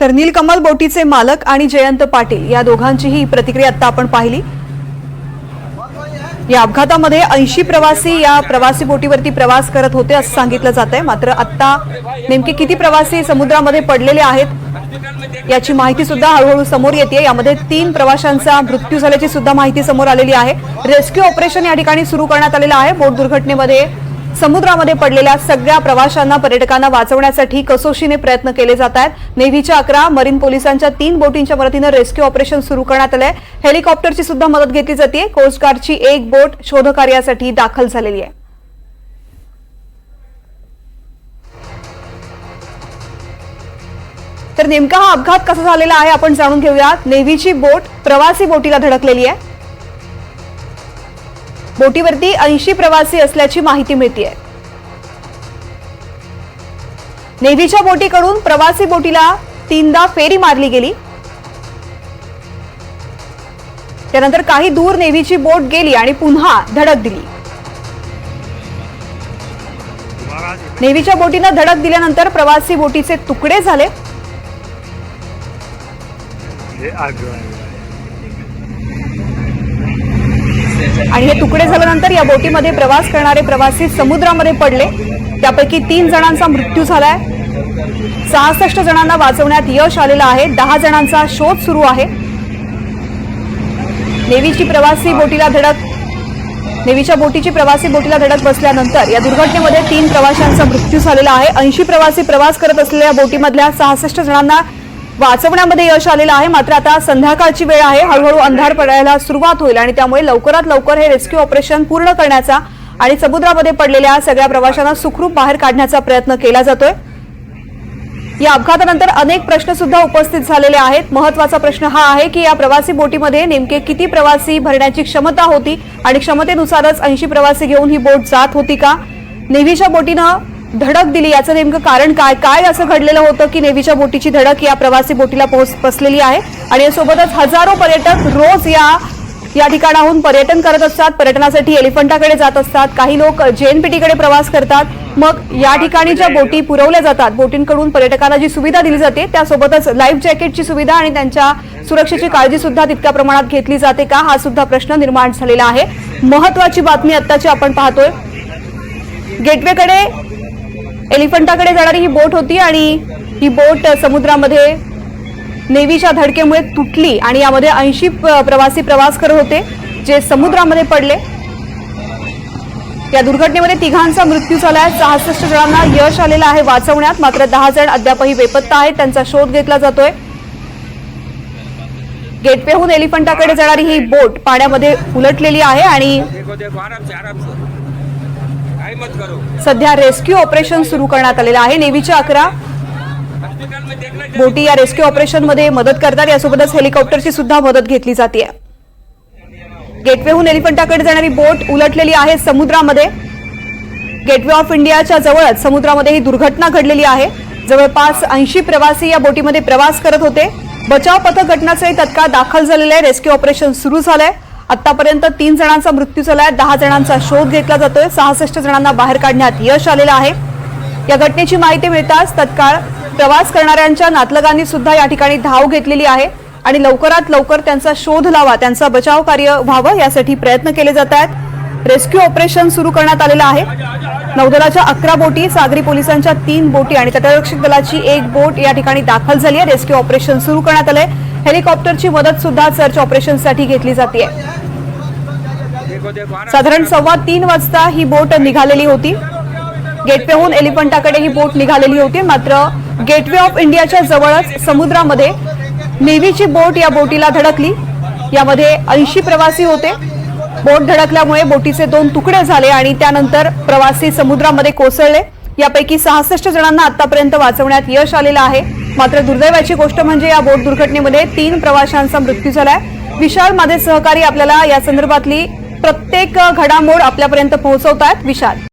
तर नीलकमल बोटीचे मालक आणि जयंत पाटील या दोघांचीही प्रतिक्रिया आता आपण पाहिली. या अपघातामध्ये ऐंशी प्रवासी या प्रवासी बोटीवरती प्रवास करत होते असं सांगितलं जात आहे मात्र आता नेमके किती प्रवासी समुद्रामध्ये पडलेले आहेत याची माहिती सुद्धा हळूहळू समोर येते यामध्ये तीन प्रवाशांचा मृत्यू झाल्याची सुद्धा माहिती समोर आलेली आहे. रेस्क्यू ऑपरेशन या ठिकाणी सुरू करण्यात आलेलं आहे. बोट दुर्घटनेमध्ये समुद्रामध्ये पडलेल्या सगळ्या प्रवाशांना पर्यटकांना वाचवण्यासाठी कसोशीने प्रयत्न केले जात आहेत. नेव्हीच्या अकरा मरीन पोलिसांच्या तीन बोटींच्या मदतीनं रेस्क्यू ऑपरेशन सुरू करण्यात आलंय. हेलिकॉप्टरची सुद्धा मदत घेतली जाते कोस्टगार्डची एक बोट शोधकार्यासाठी दाखल झालेली आहे. तर नेमका हा अपघात कसा झालेला आहे आपण जाणून घेऊयात. नेव्हीची बोट प्रवासी बोटीला धडकलेली आहे. बोटीवरती ऐंशी प्रवासी असल्याची माहिती मिळतीये. नेव्हीच्या बोटीकडून प्रवासी बोटीला तीनदा फेरी मारली गेली. त्यानंतर काही दूर नेव्हीची बोट गेली आणि पुन्हा धडक दिली. नेव्हीच्या बोटीनं धडक दिल्यानंतर प्रवासी बोटीचे तुकडे झाले हे आग्रह आहे आणि हे तुकडे झाल्यानंतर या बोटीमध्ये प्रवास करणारे प्रवासी समुद्रामध्ये पडले. त्यापैकी तीन जणांचा मृत्यू झालाय. सहासष्ट जणांना वाचवण्यात यश आलेलं आहे. दहा जणांचा शोध सुरू आहे. नेव्हीची प्रवासी बोटीला धडक नेव्हीच्या बोटीची प्रवासी बोटीला धडक बसल्यानंतर या दुर्घटनेमध्ये तीन प्रवाशांचा मृत्यू झालेला आहे. ऐंशी प्रवासी प्रवास करत असलेल्या बोटीमधल्या सहासष्ट जणांना वाचवण्यामध्ये यश आलेलं आहे. मात्र आता संध्याकाळची वेळ आहे. हळूहळू अंधार पडायला सुरुवात होईल आणि त्यामुळे लवकरात लवकर हे रेस्क्यू ऑपरेशन पूर्ण करण्याचा आणि समुद्रामध्ये पडलेल्या सगळ्या प्रवाशांना सुखरूप बाहेर काढण्याचा प्रयत्न केला जातोय. या अपघातानंतर अनेक प्रश्न सुद्धा उपस्थित झालेले आहेत. महत्त्वाचा प्रश्न हा आहे की या प्रवासी बोटीमध्ये नेमके किती प्रवासी भरण्याची क्षमता होती आणि क्षमतेनुसारच ऐंशी प्रवासी घेऊन ही बोट जात होती का? नेव्हीच्या बोटीनं धडक दिली. याचं नेमकं कारण काय? काय असं घडलेलं होतं की नेव्हीच्या बोटीची धडक या प्रवासी बोटीला पोहोच बसलेली आहे? आणि यासोबतच हजारो पर्यटक रोज या या ठिकाणाहून पर्यटन करत असतात. पर्यटनासाठी एलिफंटाकडे जात असतात. काही लोक जेएनपीटीकडे प्रवास करतात. मग या ठिकाणी ज्या बोटी पुरवल्या जातात बोटींकडून पर्यटकांना जी सुविधा दिली जाते त्यासोबतच लाईफ जॅकेटची सुविधा आणि त्यांच्या सुरक्षेची काळजी सुद्धा तितक्या प्रमाणात घेतली जाते का? हा सुद्धा प्रश्न निर्माण झालेला आहे. महत्वाची बातमी आत्ताची आपण पाहतोय. गेटवेकडे एलिफंटाकडे जाणारी ही बोट होती आणि ही बोट समुद्रामध्ये नेव्हीच्या धडकेमुळे तुटली आणि यामध्ये ऐंशी प्रवासी प्रवास करत होते जे समुद्रामध्ये पडले. या दुर्घटनेमध्ये तिघांचा मृत्यू झाला आहे. सहासष्ट जणांना यश आलेलं आहे वाचवण्यात. मात्र दहा जण अद्यापही बेपत्ता आहेत. त्यांचा शोध घेतला जातोय. गेटवेहून एलिफंटाकडे जाणारी ही बोट पाण्यामध्ये उलटलेली आहे आणि सध्या रेस्क्यू ऑपरेशन सुरू करण्यात आलेलं आहे. नेव्हीच्या अकरा बोटी या रेस्क्यू ऑपरेशनमध्ये मदत करतात. यासोबतच हेलिकॉप्टरची सुद्धा मदत घेतली जाते. गेटवेहून एलिफंटाकडे जाणारी बोट उलटलेली आहे समुद्रामध्ये. गेटवे ऑफ इंडियाच्या जवळच समुद्रामध्ये ही दुर्घटना घडलेली आहे. जवळपास ऐंशी प्रवासी या बोटीमध्ये प्रवास करत होते. बचाव पथक घटनास्थळी तत्काळ दाखल झालेलं आहे. रेस्क्यू ऑपरेशन सुरू झालंय. आतापर्यंत तीन जणांचा मृत्यू झालाय दहा जणांचा शोध घेतला जातोय. सहासष्ट जणांना बाहेर काढण्यात यश आलेलं आहे. या घटनेची माहिती मिळताच तत्काळ प्रवास करणाऱ्यांच्या नातलगांनी सुद्धा या ठिकाणी धाव घेतलेली आहे आणि लवकरात लवकर त्यांचा शोध लावा त्यांचा बचाव कार्य व्हावं यासाठी प्रयत्न केले जात आहेत. रेस्क्यू ऑपरेशन सुरू करण्यात आलेलं आहे. नौदलाच्या अकरा बोटी सागरी पोलिसांच्या तीन बोटी आणि तटरक्षक दलाची एक बोट या ठिकाणी दाखल झाली आहे. रेस्क्यू ऑपरेशन सुरू करण्यात आलंय. हेलिकॉप्टरची मदत सुद्धा सर्च ऑपरेशनसाठी घेतली जाते. आहे साधारण सव्वा तीन वाजता ही बोट निघालेली होती. गेटवेहून एलिफंटाकडे ही बोट निघालेली होती. मात्र गेटवे ऑफ इंडियाच्या जवळच समुद्रामध्ये नेव्हीची बोट या बोटीला धडकली. यामध्ये ऐंशी प्रवासी होते. बोट धडकल्यामुळे बोटीचे दोन तुकडे झाले आणि त्यानंतर प्रवासी समुद्रामध्ये कोसळले. यापैकी सहासष्ट जणांना आतापर्यंत वाचवण्यात यश आलेलं आहे. मात्र दुर्दैवाची गोष्ट म्हणजे या बोट दुर्घटनेमध्ये तीन प्रवाशांचा मृत्यू झालाय. विशाल माझे सहकारी आपल्याला या संदर्भातली प्रत्येक घडामोड आपल्यापर्यंत पोहोचवतात विशाल.